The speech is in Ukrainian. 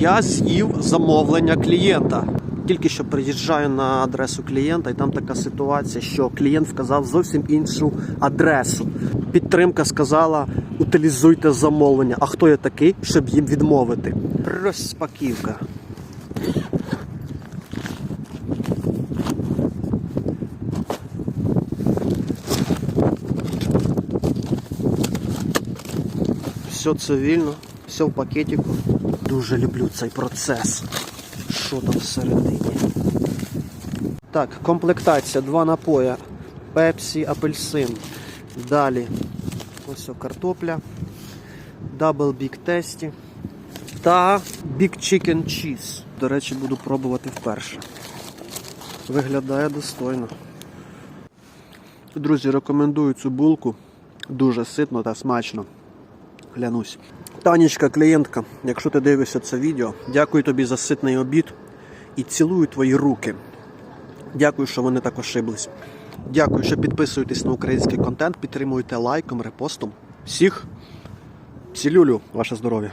Я з'їв замовлення клієнта. Тільки що приїжджаю на адресу клієнта, і там така ситуація, що клієнт вказав зовсім іншу адресу. Підтримка сказала: утилізуйте замовлення. А хто я такий, щоб їм відмовити? Розпаківка. Все цивільно, все в пакетику. Дуже люблю цей процес. Що там всередині? Так, комплектація, два напоя. Пепсі, апельсин. Далі. Ось картопля. Double Big Tasty. Та Big Chicken Cheese. До речі, буду пробувати вперше. Виглядає достойно. Друзі, рекомендую цю булку. Дуже ситно та смачно. Глянусь. Танечка, клієнтка, якщо ти дивишся це відео, дякую тобі за ситний обід і цілую твої руки. Дякую, що вони так ошиблись. Дякую, що підписуєтесь на український контент, підтримуєте лайком, репостом. Всіх цілюлю, ваше здоров'я.